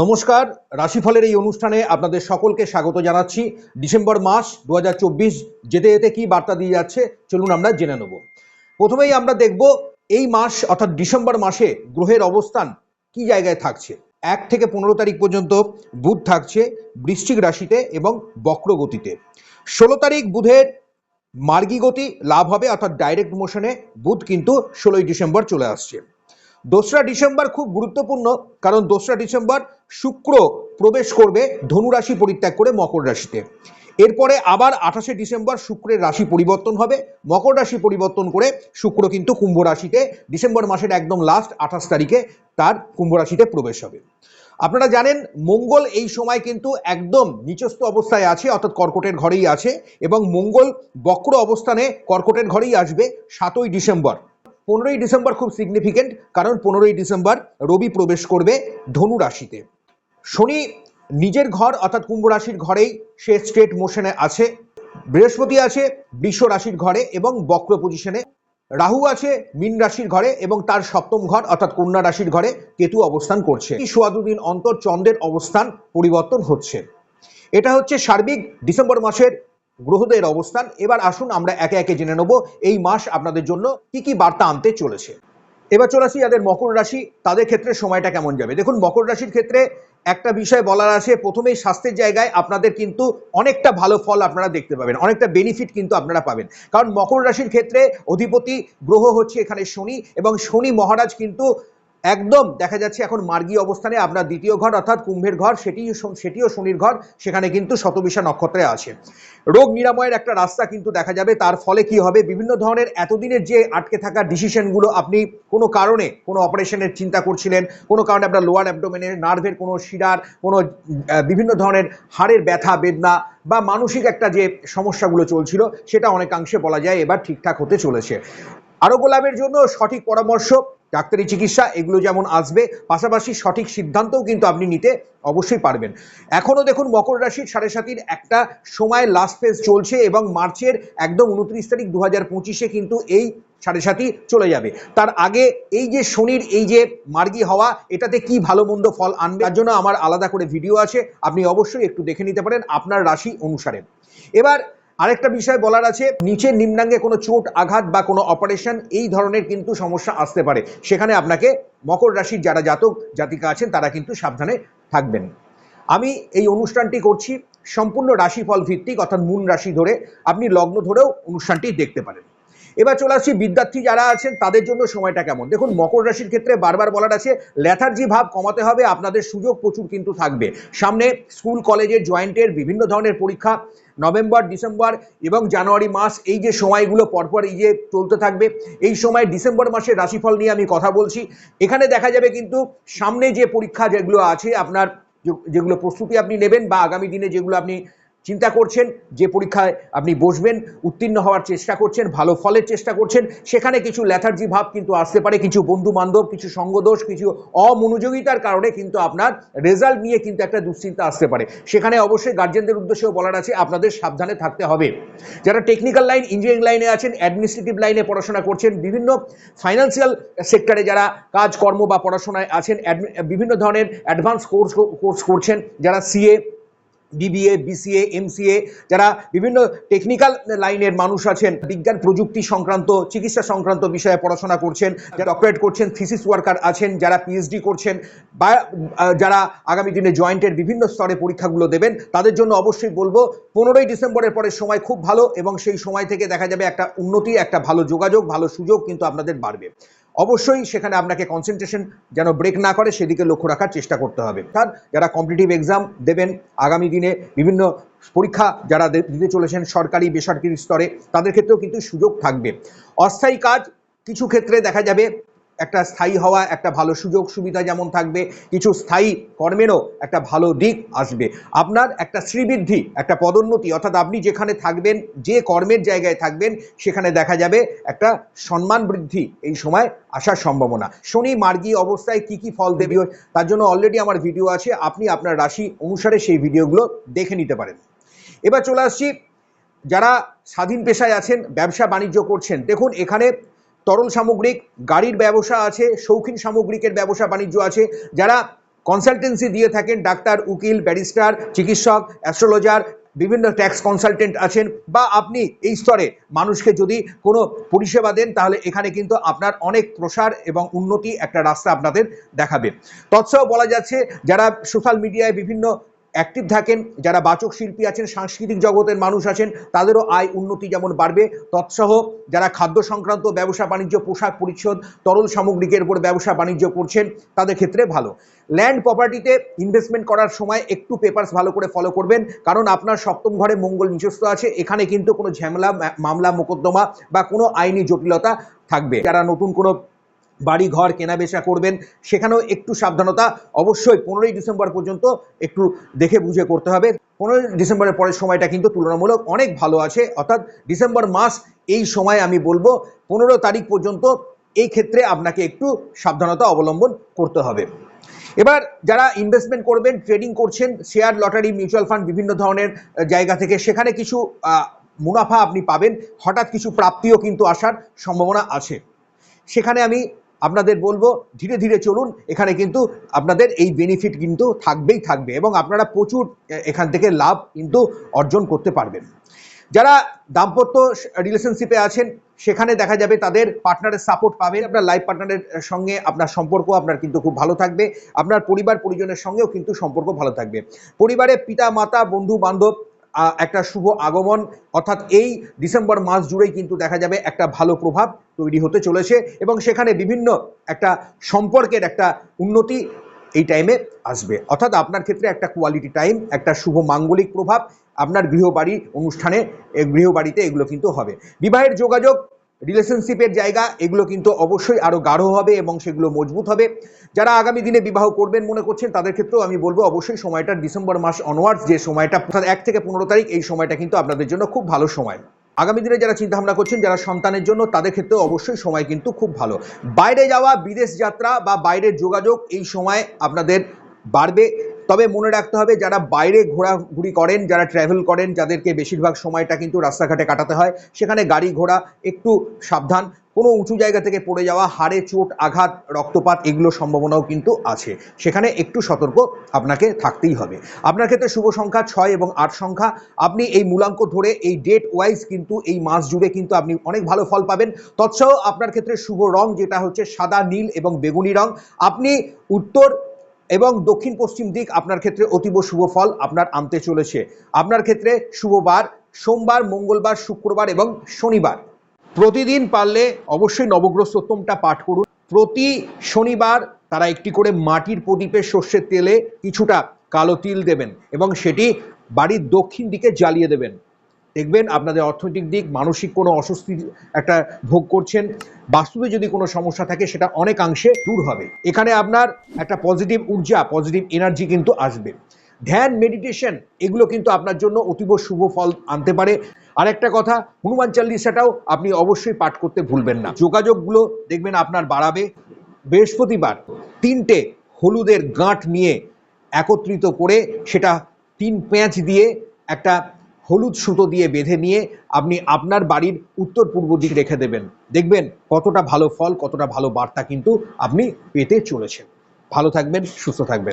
নমস্কার, রাশিফলের এই অনুষ্ঠানে আপনাদের সকলকে স্বাগত জানাচ্ছি। ডিসেম্বর মাস দু হাজার চব্বিশ, যেতে যেতে কি বার্তা দিয়ে যাচ্ছে, চলুন আমরা জেনে নেব। প্রথমেই আমরা দেখব, এই মাস অর্থাৎ ডিসেম্বর মাসে গ্রহের অবস্থান কি জায়গায় থাকছে? এক থেকে পনেরো তারিখ পর্যন্ত বুধ থাকছে বৃশ্চিক রাশিতে এবং বক্রগতিতে। ষোলো তারিখ বুধের মার্গী গতি লাভ হবে, অর্থাৎ ডাইরেক্ট মোশনে বুধ কিন্তু ষোলোই ডিসেম্বর চলে আসছে। দোসরা ডিসেম্বর খুব গুরুত্বপূর্ণ, কারণ দোসরা ডিসেম্বর শুক্র প্রবেশ করবে ধনু রাশি পরিত্যাগ করে মকর রাশিতে। এরপরে আবার আঠাশে ডিসেম্বর শুক্রের রাশি পরিবর্তন হবে, মকর রাশি পরিবর্তন করে শুক্র কিন্তু কুম্ভ রাশিতে, ডিসেম্বর মাসের একদম লাস্ট আঠাশ তারিখে তার কুম্ভ রাশিতে প্রবেশ হবে। আপনারা জানেন, মঙ্গল এই সময় কিন্তু একদম নিচস্থ অবস্থায় আছে, অর্থাৎ কর্কটের ঘরেই আছে, এবং মঙ্গল বক্র অবস্থানে কর্কটের ঘরেই আসবে সাতই ডিসেম্বর। পনেরোই ডিসেম্বর খুব সিগনিফিকেন্ট কারণ পনেরোই ডিসেম্বর রবি প্রবেশ করবে ধনু রাশিতে। শনি নিজের ঘর অর্থাৎ কুম্ভ রাশির ঘরেই সে স্ট্রেট মোশনে আছে, বৃহস্পতি আছে বৃষ রাশির ঘরে এবং বক্র পজিশনে রাহু আছে মীন রাশির ঘরে এবং তার সপ্তম ঘর অর্থাৎ কন্যা রাশির ঘরে কেতু অবস্থান করছে। এই সোয়া দুদিন অন্তর চন্দ্রের অবস্থান পরিবর্তন হচ্ছে। এটা হচ্ছে সার্বিক ডিসেম্বর মাসের গ্রহদের অবস্থান। এবার আসুন আমরা একে একে জেনে নেব এই মাস আপনাদের জন্য কি কি বার্তা আনতে চলেছে। এবার চলে আসি যাদের মকর রাশি, তাদের ক্ষেত্রে সময়টা কেমন যাবে? দেখুন, মকর রাশির ক্ষেত্রে একটা বিষয় বলার আছে, প্রথমেই স্বাস্থ্যের জায়গায় আপনাদের কিন্তু অনেকটা ভালো ফল আপনারা দেখতে পাবেন, অনেকটা বেনিফিট কিন্তু আপনারা পাবেন। কারণ মকর রাশির ক্ষেত্রে অধিপতি গ্রহ হচ্ছে এখানে শনি এবং শনি মহারাজ কিন্তু একদম দেখা যাচ্ছে এখন মার্গী অবস্থানে আপনার দ্বিতীয় ঘর অর্থাৎ কুম্ভের ঘর সেটি সেটিও শনির ঘর, সেখানে কিন্তু শতবিশা নক্ষত্রে আছে। রোগ নিরাময়ের একটা রাস্তা কিন্তু দেখা যাবে, তার ফলে কি হবে? বিভিন্ন ধরনের এতদিনের যে আটকে থাকা ডিসিশনগুলো আপনি কোনো কারণে, কোনো অপারেশনের চিন্তা করছিলেন, কোনো কারণে আপনার লোয়ার অ্যাবডোমেনের নার্ভের কোনো শিরার, কোনো বিভিন্ন ধরনের হাড়ের ব্যথা, বেদনা বা মানসিক একটা যে সমস্যাগুলো চলছিল, সেটা অনেকাংশে বলা যায় এবার ঠিকঠাক হতে চলেছে। আরোগ্য লাভের জন্য সঠিক পরামর্শ, ডাক্তারি চিকিৎসা, এগুলো যেমন আসবে, পাশাপাশি সঠিক সিদ্ধান্তও কিন্তু আপনি নিতে অবশ্যই পারবেন। এখনও দেখুন মকর রাশির সাড়ে সাতির একটা সময় লাস্ট ফেজ চলছে এবং মার্চের একদম উনত্রিশ তারিখ দু হাজার পঁচিশে কিন্তু এই সাড়ে সাতি চলে যাবে। তার আগে এই যে শনির এই যে মার্গী হওয়া, এটাতে কি ভালো মন্দ ফল আনবে, তার জন্য আমার আলাদা করে ভিডিও আছে, আপনি অবশ্যই একটু দেখে নিতে পারেন আপনার রাশি অনুসারে। এবার আরেকটা বিষয় বলার আছে নিচে নিম্নাঙ্গে কোনো চোট, আঘাত বা কোনো অপারেশন এই ধরনের কিন্তু সমস্যা আসতে পারে। সেখানে আপনাকে মকর রাশির যারা জাতক, জাতিকা আছেন, তারা কিন্তু সাবধানে থাকবেন। আমি এই অনুষ্ঠানটি করছি সম্পূর্ণ রাশিফল ভিত্তিক অর্থাৎ মূল রাশি ধরে। আপনি লগ্ন ধরেও অনুষ্ঠানটি দেখতে পারেন। এবার চলে আসছি বিদ্যার্থী যারা আছেন, তাদের জন্য সময়টা কেমন? দেখুন, মকর রাশির ক্ষেত্রে বারবার বলার আছে ল্যাথার্জি ভাব কমাতে হবে, আপনাদের সুযোগ প্রচুর কিন্তু থাকবে। সামনে স্কুল কলেজের জয়েন্টের বিভিন্ন ধরনের পরীক্ষা, নভেম্বর, ডিসেম্বর এবং জানুয়ারি মাস, এই যে সময়গুলো পরপর এই যে চলতে থাকবে, এই সময় ডিসেম্বর মাসের রাশিফল নিয়ে আমি কথা বলছি। এখানে দেখা যাবে কিন্তু, সামনে যে পরীক্ষা যেগুলো আছে, আপনার যেগুলো প্রস্তুতি আপনি নেবেন বা আগামী দিনে যেগুলো আপনি চিন্তা করছেন, যে পরীক্ষায় আপনি বসবেন, উত্তীর্ণ হওয়ার চেষ্টা করছেন, ভালো ফলের চেষ্টা করছেন, সেখানে কিছু ল্যাথার্জি ভাব কিন্তু আসতে পারে, কিছু বন্ধু বান্ধব কিছু সঙ্গদোষ, কিছু অমনোযোগিতার কারণে কিন্তু আপনার রেজাল্ট নিয়ে কিন্তু একটা দুশ্চিন্তা আসতে পারে। সেখানে অবশ্যই গার্জেনদের উদ্দেশ্যেও বলার আছে, আপনাদের সাবধানে থাকতে হবে। যারা টেকনিক্যাল লাইন ইঞ্জিনিয়ারিং লাইনে আছেন অ্যাডমিনিস্ট্রেটিভ লাইনে পড়াশোনা করছেন, বিভিন্ন ফাইন্যান্সিয়াল সেক্টরে যারা কাজকর্ম বা পড়াশোনায় আছেন বিভিন্ন ধরনের অ্যাডভান্স কোর্স কোর্স করছেন, যারা সিএ বিবিএ বিসিএ এমসিএ যারা বিভিন্ন টেকনিক্যাল লাইনের মানুষ আছেন, বিজ্ঞান প্রযুক্তি সংক্রান্ত, চিকিৎসা সংক্রান্ত বিষয়ে পড়াশোনা করছেন, যারা ডক্টরেট করছেন থিসিস ওয়ার্কার আছেন, যারা পিএইচডি করছেন, বা যারা আগামী দিনে জয়েন্টের বিভিন্ন স্তরে পরীক্ষাগুলো দেবেন, তাদের জন্য অবশ্যই বলব, পনেরোই ডিসেম্বরের পরে সময় খুব ভালো এবং সেই সময় থেকে দেখা যাবে একটা উন্নতি, একটা ভালো যোগাযোগ, ভালো সুযোগ কিন্তু আপনাদের বাড়বে। অবশ্যই সেখানে আপনাকে কনসেন্ট্রেশন যেন ব্রেক না করে, সেদিকে লক্ষ্য রাখার চেষ্টা করতে হবে। অর্থাৎ যারা কম্পিটিটিভ এক্সাম দেবেন, আগামী দিনে বিভিন্ন পরীক্ষা যারা দিতে চলেছেন সরকারি, বেসরকারি স্তরে, তাদের ক্ষেত্রেও কিন্তু সুযোগ থাকবে। অস্থায়ী কাজ কিছু ক্ষেত্রে দেখা যাবে একটা স্থায়ী হওয়া, একটা ভালো সুযোগ সুবিধা যেমন থাকবে, কিছু স্থায়ী কর্মেরও একটা ভালো দিক আসবে। আপনার একটা শ্রীবৃদ্ধি, একটা পদোন্নতি, অর্থাৎ আপনি যেখানে থাকবেন, যে কর্মের জায়গায় থাকবেন, সেখানে দেখা যাবে একটা সম্মান বৃদ্ধি এই সময় আসার সম্ভাবনা। শনি, মার্গী অবস্থায় কি কি ফল দেবে, তার জন্য অলরেডি আমার ভিডিও আছে, আপনি আপনার রাশি অনুসারে সেই ভিডিওগুলো দেখে নিতে পারেন। এবার চলে আসছি, যারা স্বাধীন পেশায় আছেন, ব্যবসা বাণিজ্য করছেন, দেখুন এখানে তরল সামগ্রিক, গাড়ির ব্যবসা আছে, শৌখিন সামগ্রিকের ব্যবসা বাণিজ্য আছে, যারা কনসালটেন্সি দিয়ে থাকেন, ডাক্তার, উকিল ব্যারিস্টার চিকিৎসক অ্যাস্ট্রোলজার বিভিন্ন ট্যাক্স কনসালটেন্ট আছেন বা আপনি এই স্তরে মানুষকে যদি কোনো পরিষেবা দেন, তাহলে এখানে কিন্তু আপনার অনেক প্রসার এবং উন্নতি একটা রাস্তা আপনাদের দেখাবে। তৎসহ বলা যাচ্ছে, যারা সোশ্যাল মিডিয়ায় বিভিন্ন অ্যাক্টিভ থাকেন, যারা বাচক শিল্পী আছেন, সাংস্কৃতিক জগতের মানুষ আছেন, তাদেরও আয় উন্নতি যেমন বাড়বে, তৎসহ যারা খাদ্য সংক্রান্ত ব্যবসা, বাণিজ্য, পোশাক পরিচ্ছদ, তরল সামগ্রিকের উপর ব্যবসা, বাণিজ্য করছেন, তাদের ক্ষেত্রে ভালো। ল্যান্ড প্রপার্টিতে ইনভেস্টমেন্ট করার সময় একটু পেপারস ভালো করে ফলো করবেন, কারণ আপনার সপ্তম ঘরে মঙ্গল নিজস্ব আছে, এখানে কিন্তু কোনো ঝামেলা মামলা, মোকদ্দমা বা কোনো আইনি জটিলতা থাকবে। যারা নতুন কোনো বাড়ি ঘর কেনা বেচা করবেন, সেখানেও একটু সাবধানতা। অবশ্যই পনেরোই ডিসেম্বর পর্যন্ত একটু দেখে বুঝে করতে হবে। পনেরোই ডিসেম্বরের পরের সময়টা কিন্তু তুলনামূলক অনেক ভালো আছে। অর্থাৎ ডিসেম্বর মাস এই সময় আমি বলব, পনেরো তারিখ পর্যন্ত এই ক্ষেত্রে আপনাকে একটু সাবধানতা অবলম্বন করতে হবে। এবার যারা ইনভেস্টমেন্ট করবেন ট্রেডিং করছেন শেয়ার লটারি মিউচুয়াল ফান্ড বিভিন্ন ধরনের জায়গা থেকে সেখানে কিছু মুনাফা আপনি পাবেন। হঠাৎ কিছু প্রাপ্তিও কিন্তু আসার সম্ভাবনা আছে। সেখানে আমি আপনাদের বলব, ধীরে ধীরে চলুন। এখানে কিন্তু আপনাদের এই বেনিফিট কিন্তু থাকবেই থাকবে এবং আপনারা প্রচুর এখান থেকে লাভ কিন্তু অর্জন করতে পারবেন। যারা দাম্পত্য রিলেশনশিপে আছেন, সেখানে দেখা যাবে তাদের পার্টনারের সাপোর্ট পাবেন। আপনার লাইফ পার্টনারের সঙ্গে আপনার সম্পর্ক আপনার কিন্তু খুব ভালো থাকবে। আপনার পরিবার পরিজনের সঙ্গেও কিন্তু সম্পর্ক ভালো থাকবে। পরিবারে পিতা মাতা বন্ধু বান্ধব একটা শুভ আগমন, অর্থাৎ এই ডিসেম্বর মাস জুড়েই কিন্তু দেখা যাবে একটা ভালো প্রভাব তৈরি হতে চলেছে এবং সেখানে বিভিন্ন একটা সম্পর্কের একটা উন্নতি এই টাইমে আসবে। অর্থাৎ আপনার ক্ষেত্রে একটা কোয়ালিটি টাইম একটা শুভ মাঙ্গলিক প্রভাব আপনার গৃহবাড়ি অনুষ্ঠানে গৃহবাড়িতে এগুলো কিন্তু হবে। বিবাহের যোগাযোগ রিলেশনশিপের জায়গা, এগুলো কিন্তু অবশ্যই আরও গাঢ় হবে এবং সেগুলো মজবুত হবে। যারা আগামী দিনে বিবাহ করবেন মনে করছেন, তাদের ক্ষেত্রেও আমি বলব অবশ্যই সময়টা ডিসেম্বর মাস অনওয়ার্ডস যে সময়টা এক থেকে পনেরো তারিখ, এই সময়টা কিন্তু আপনাদের জন্য খুব ভালো সময়। আগামী দিনে যারা চিন্তা ভাবনা করছেন, যারা সন্তানের জন্য, তাদের ক্ষেত্রেও অবশ্যই সময় কিন্তু খুব ভালো। বাইরে যাওয়া, বিদেশ যাত্রা বা বাইরের যোগাযোগ, এই সময় আপনাদের বাড়বে। তবে মনে রাখতে হবে, যারা বাইরে ঘোরাঘুরি করেন, যারা ট্রাভেল করেন, যাদেরকে বেশিরভাগ সময়টা কিন্তু রাস্তাঘাটে কাটাতে হয়, সেখানে গাড়ি ঘোড়া একটু সাবধান। কোনো উঁচু জায়গা থেকে পড়ে যাওয়া, হাড়ে চোট, আঘাত, রক্তপাত এগুলো সম্ভাবনাও কিন্তু আছে। সেখানে একটু সতর্ক আপনাকে থাকতেই হবে। আপনার ক্ষেত্রে শুভ সংখ্যা ছয় এবং আট সংখ্যা। আপনি এই মূলাঙ্ক ধরে এই ডেট ওয়াইজ কিন্তু এই মাস জুড়ে কিন্তু আপনি অনেক ভালো ফল পাবেন। তৎসহ আপনার ক্ষেত্রে শুভ রং যেটা হচ্ছে সাদা, নীল এবং বেগুনি রং। আপনি উত্তর এবং দক্ষিণ পশ্চিম দিক আপনার ক্ষেত্রে অতীব শুভ ফল আপনার আনতে চলেছে। আপনার ক্ষেত্রে শুভবার, সোমবার, মঙ্গলবার, শুক্রবার এবং শনিবার। প্রতিদিন পারলে অবশ্যই নবগ্রহ সত্যমটা পাঠ করুন। প্রতি শনিবার তারা একটি করে মাটির প্রদীপে সর্ষের তেলে কিছুটা কালো তিল দেবেন এবং সেটি বাড়ির দক্ষিণ দিকে জ্বালিয়ে দেবেন। দেখবেন আপনাদের অর্থনৈতিক দিক, মানসিক কোনো অস্বস্তি একটা ভোগ করছেন, বাস্তুতে যদি কোনো সমস্যা থাকে সেটা অনেকাংশে দূর হবে। এখানে আপনার একটা পজিটিভ ঊর্জা পজিটিভ এনার্জি কিন্তু আসবে। ধ্যান মেডিটেশন এগুলো কিন্তু আপনার জন্য অতীব শুভ ফল আনতে পারে। আর একটা কথা, হনুমান চাল্লিশাটাও আপনি অবশ্যই পাঠ করতে ভুলবেন না। যোগাযোগগুলো দেখবেন আপনার বাড়াবে। বৃহস্পতিবার তিনটে হলুদের গাঁট নিয়ে একত্রিত করে সেটা তিন পেঁচ দিয়ে একটা হলুদ সুতো দিয়ে বেঁধে নিয়ে আপনি আপনার বাড়ির উত্তর পূর্ব দিক রেখে দেবেন। দেখবেন কতটা ভালো ফল, কতটা ভালো বার্তা কিন্তু আপনি পেতে চলেছেন। ভালো থাকবেন, সুস্থ থাকবেন।